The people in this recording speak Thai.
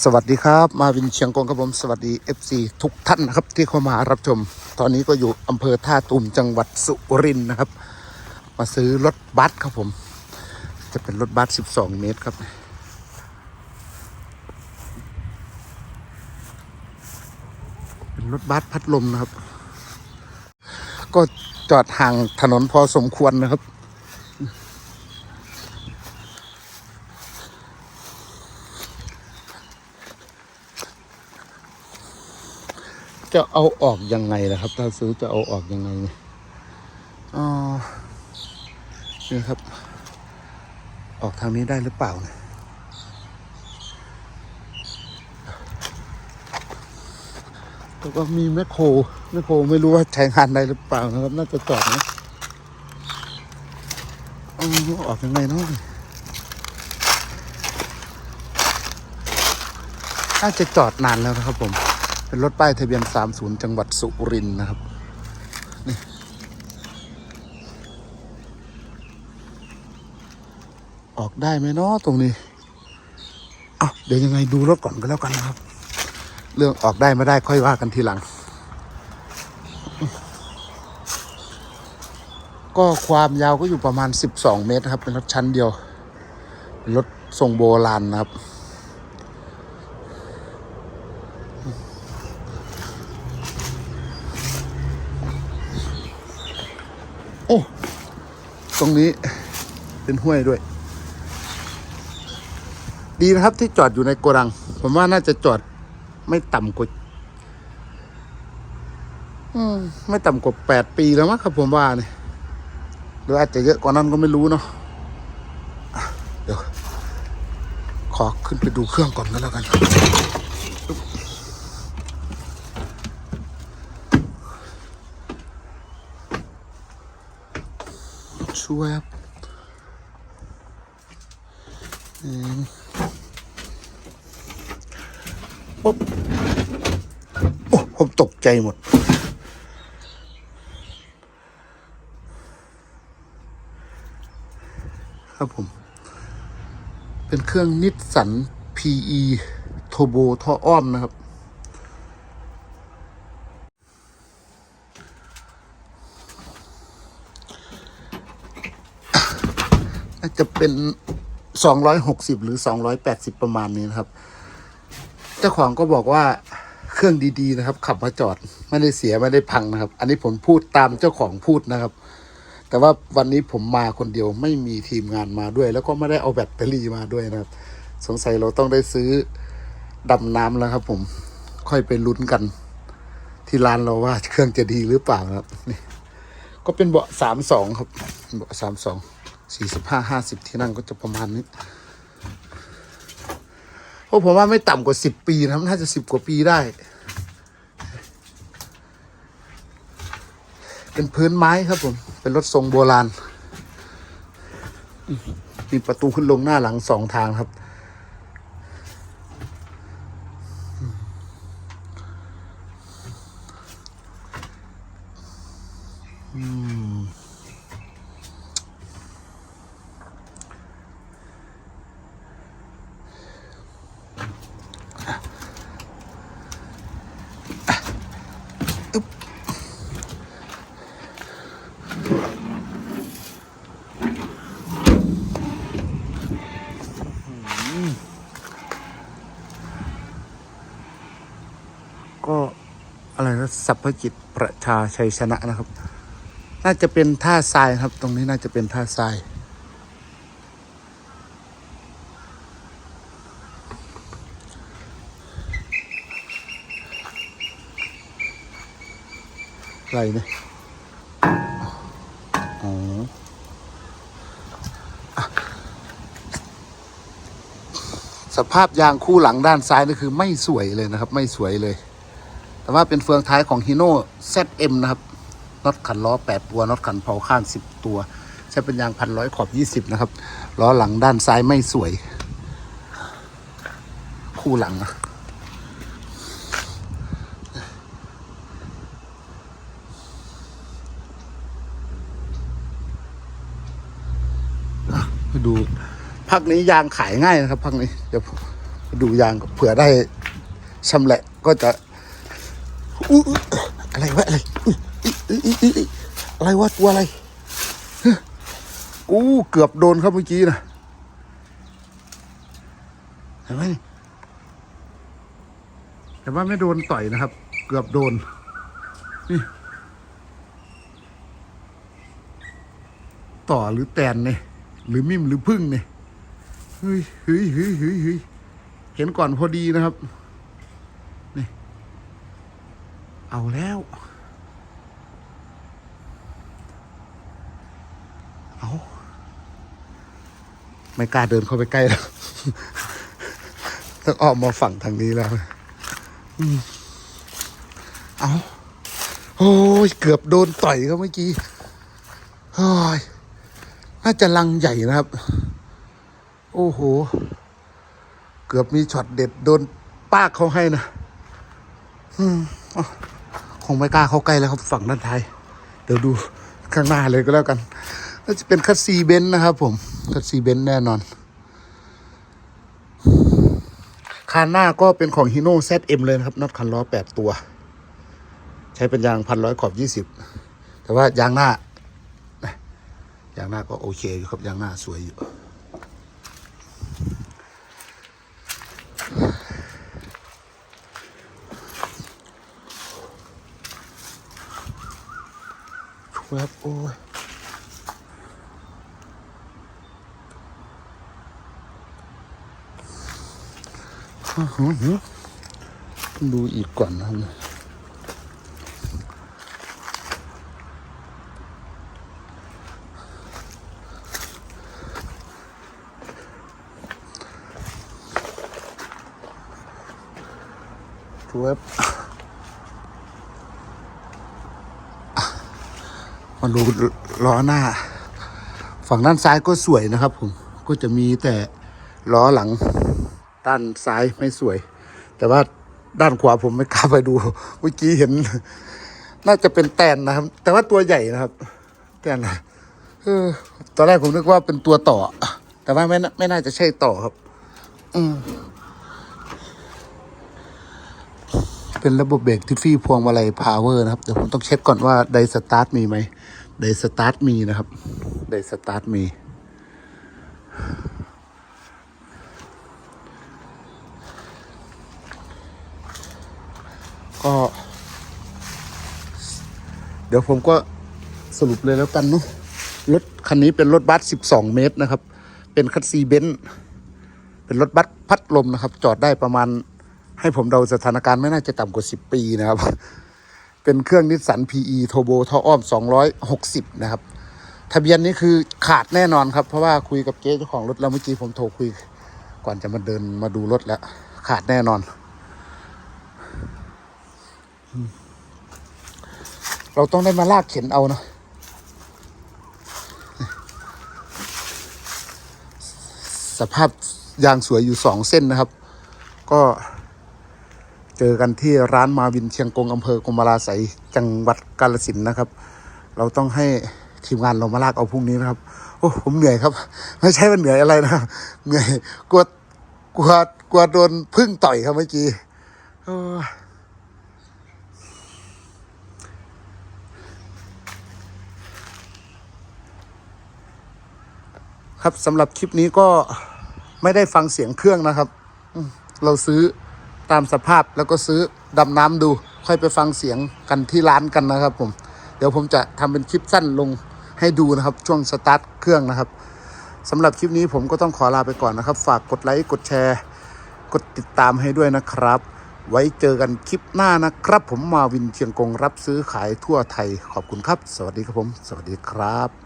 สวัสดีครับ มาวินเชียงกงครับผมสวัสดี FC ทุกท่านนะครับที่เข้ามารับชม ตอนนี้ก็อยู่อำเภอท่าตูมจังหวัดสุรินทร์นะครับ มาซื้อรถบัสครับผม จะเป็นรถบัส 12 เมตรครับ เป็นรถบัสพัดลมนะครับ ก็จอดห่างถนนพอสมควรนะครับ จะเอาออกยังไงล่ะครับ ถ้าซื้อจะเอาออกยังไงเนี่ยอ๋อนี่ครับ ออกทางนี้ได้หรือเปล่าเนี่ยแต่ก็มีแมคโครแมคโครไม่รู้ว่าใช้งานได้หรือเปล่านะครับ น่าจะจอดนะออออกยังไงเนาะน่าจะจอดนานแล้วนะครับผม เป็นรถป้ายทะเบียน 30 จังหวัดสุรินทร์นะครับนี่ออกได้ไหมเนาะตรงนี้อะเดี๋ยวยังไงดูรถก่อนก็แล้วกันนะครับ เรื่องออกได้ไม่ได้ค่อยว่ากันทีหลัง ก็ความยาวก็อยู่ประมาณ 12 เมตรครับ เป็นรถชั้นเดียว เป็นรถทรงโบราณนะครับ ตรงนี้เป็นห้วยด้วย ดีนะครับที่จอดอยู่ในโกดัง ผมว่าน่าจะจอดไม่ต่ำกว่าไม่ต่ำกว่าแปดปีแล้วมั้งครับผมว่าเนี่ยหรืออาจจะเยอะกว่านั้นก็ไม่รู้เนาะอะเดี๋ยว ขอขึ้นไปดูเครื่องก่อนก็แล้วกัน ช่วครับปุ๊บโอ้ผมตกใจหมด ครับผม เป็นเครื่องนิสสัน PE โทโบท่ออ้อมนะครับ น่าจะเป็น260หกสิบหรือ280ปดสิบประมาณนี้นะครับ เจ้าของก็บอกว่าเครื่องดีๆนะครับ ขับมาจอดไม่ได้เสียไม่ได้พังนะครับ อันนี้ผมพูดตามเจ้าของพูดนะครับ แต่ว่าวันนี้ผมมาคนเดียวไม่มีทีมงานมาด้วย แล้วก็ไม่ได้เอาแบตเตอรี่มาด้วยนะครับ สงสัยเราต้องได้ซื้อดำน้ำแล้วครับผมค่อยไปลุ้นกัน ที่ร้านเราว่าเครื่องจะดีหรือเปล่าครับนี่ก็เป็นเบาะสามสองครับเบาะสามสอง สี่สิบห้าห้าสิบที่นั่งก็จะประมาณนี้เพราะผมว่าไม่ต่ำกว่าสิบปีนะครับน่าจะสิบกว่าปีได้ เป็นพื้นไม้ครับผม เป็นรถทรงโบราณ มีประตูขึ้นลงหน้าหลังสองทางครับ ก็อะไรนะสัพพจิตประชาชัยชนะนะครับ น่าจะเป็นท่าทรายครับ ตรงนี้น่าจะเป็นท่าทราย อะไรเนี่ยอ๋อสภาพยางคู่หลังด้านซ้ายนี่คือไม่สวยเลยนะครับ ไม่สวยเลย แต่ว่าเป็นเฟืองท้ายของ Hino ZM นะครับน็อตขันล้อ 8 ตัวน็อตขันเผาข้าง 10 ตัว ใช้เป็นยางพันร้อยขอบ 20 นะครับล้อหลังด้านซ้ายไม่สวย คู่หลังนะอะไป ดูภาคนี้ยางขายง่ายนะครับภาคนี้เดี๋ยวดูยางเผื่อได้ชำแหละก็จะอุ๊อะไรวะอะไรอุ๊ยอะไรวะตัวอะไรฮะอู้เกือบโดนครับเมื่อกี้นะเห็นไหมแต่ว่าไม่โดนต่อยนะครับ เกือบโดนนี่ต่อหรือแตนเนี่ย หรือมิมหรือพึ่งเนี่ยเฮ้ยเฮ้ยเฮ้ยเฮ้ยเฮ้ยเห็นก่อนพอดีนะครับนี่เอาแล้ว เอาไม่กล้าเดินเข้าไปใกล้แล้วต้องออกมาฝั่งทางนี้แล้วเอาโอ้ย เกือบโดนต่อยเขาเมื่อกี้เฮ้ย น่าจะลังใหญ่นะครับ โอ้โห เกือบมีช็อตเด็ดโดนป้าเขาให้นะอืมอคงไม่กล้าเข้าใกล้แล้วครับฝั่งด้านท้าย เดี๋ยวดูข้างหน้าเลยก็แล้วกัน น่าจะเป็นคัสซีเบนซ์นะครับผม คัสซีเบนซ์แน่นอน คานหน้าก็เป็นของ Hino ZM เลยนะครับน็อตคันล้อแปดตัว ใช้เป็นยางพันร้อยขอบยี่สิบแต่ว่ายางหน้า ยางหน้าก็โอเคอยู่ครับยางหน้าสวยอยู่ ครับโอ้ยอื้อหือหือต้องดูอีกก่อนนะครับ เว็บมาดูล้อหน้า ฝั่งด้านซ้ายก็สวยนะครับผมก็จะมีแต่ล้อหลังด้านซ้ายไม่สวย แต่ว่าด้านขวาผมไม่กล้าไปดูเมื่อกี้เห็น น่าจะเป็นแตนนะครับ แต่ว่าตัวใหญ่นะครับ แตนนะเออตอนแรกผมนึกว่าเป็นตัวต่อ แต่ว่าไม่ไม่น่าจะใช่ต่อครับ อืม เป็นระบบเบรกที่ฟี่พวงมาลัยพาวเวอร์นะครับ เดี๋ยวผมต้องเช็คก่อนว่าไดสตาร์ทมีไหมไดสตาร์ทมีนะครับไดสตาร์ทมีก็ เดี๋ยวผมก็สรุปเลยแล้วกันเนาะรถคันนี้เป็นรถบัส 12 เมตรนะครับ เป็นคัสซีเบนซ์เป็นรถบัสพัดลมนะครับ จอดได้ประมาณ ให้ผมเดาสถานการณ์ไม่น่าจะต่ำกว่า 10 ปีนะครับ เป็นเครื่องนิสสัน PE โทโบท่ออ้อม 260 นะครับ ทะเบียนนี้คือขาดแน่นอนครับ เพราะว่าคุยกับเจ๊เจ้าของรถแล้วเมื่อกี้ผมโทรคุย ก่อนจะมาเดินมาดูรถแล้ว ขาดแน่นอน เราต้องได้มาลากเข็นเอานะสภาพยางสวยอยู่สองเส้นนะครับ ก็ เจอกันที่ร้านมาวินเชียงกงอำเภอกรมราไสยจังหวัดกาฬสินนะครับ เราต้องให้ทีมงานเรามาลากเอาพรุ่งนี้นะครับ โอ้ผมเหนื่อยครับ ไม่ใช่ว่าเหนื่อยอะไรนะเหนื่อยกลัวกลัวกลัวโดนพึ่งต่อยครับเมื่อกี้ครับสำหรับคลิปนี้ก็ไม่ได้ฟังเสียงเครื่องนะครับ เราซื้อ ตามสภาพแล้วก็ซื้อดำน้ำดู ค่อยไปฟังเสียงกันที่ร้านกันนะครับผม เดี๋ยวผมจะทำเป็นคลิปสั้นลงให้ดูนะครับ ช่วงสตาร์ทเครื่องนะครับสำหรับคลิปนี้ผมก็ต้องขอลาไปก่อนนะครับ ฝากกดไลค์กดแชร์ กดติดตามให้ด้วยนะครับ ไว้เจอกันคลิปหน้านะครับ ผมมาวินเชียงกงรับซื้อขายทั่วไทยขอบคุณครับ สวัสดีครับผม สวัสดีครับ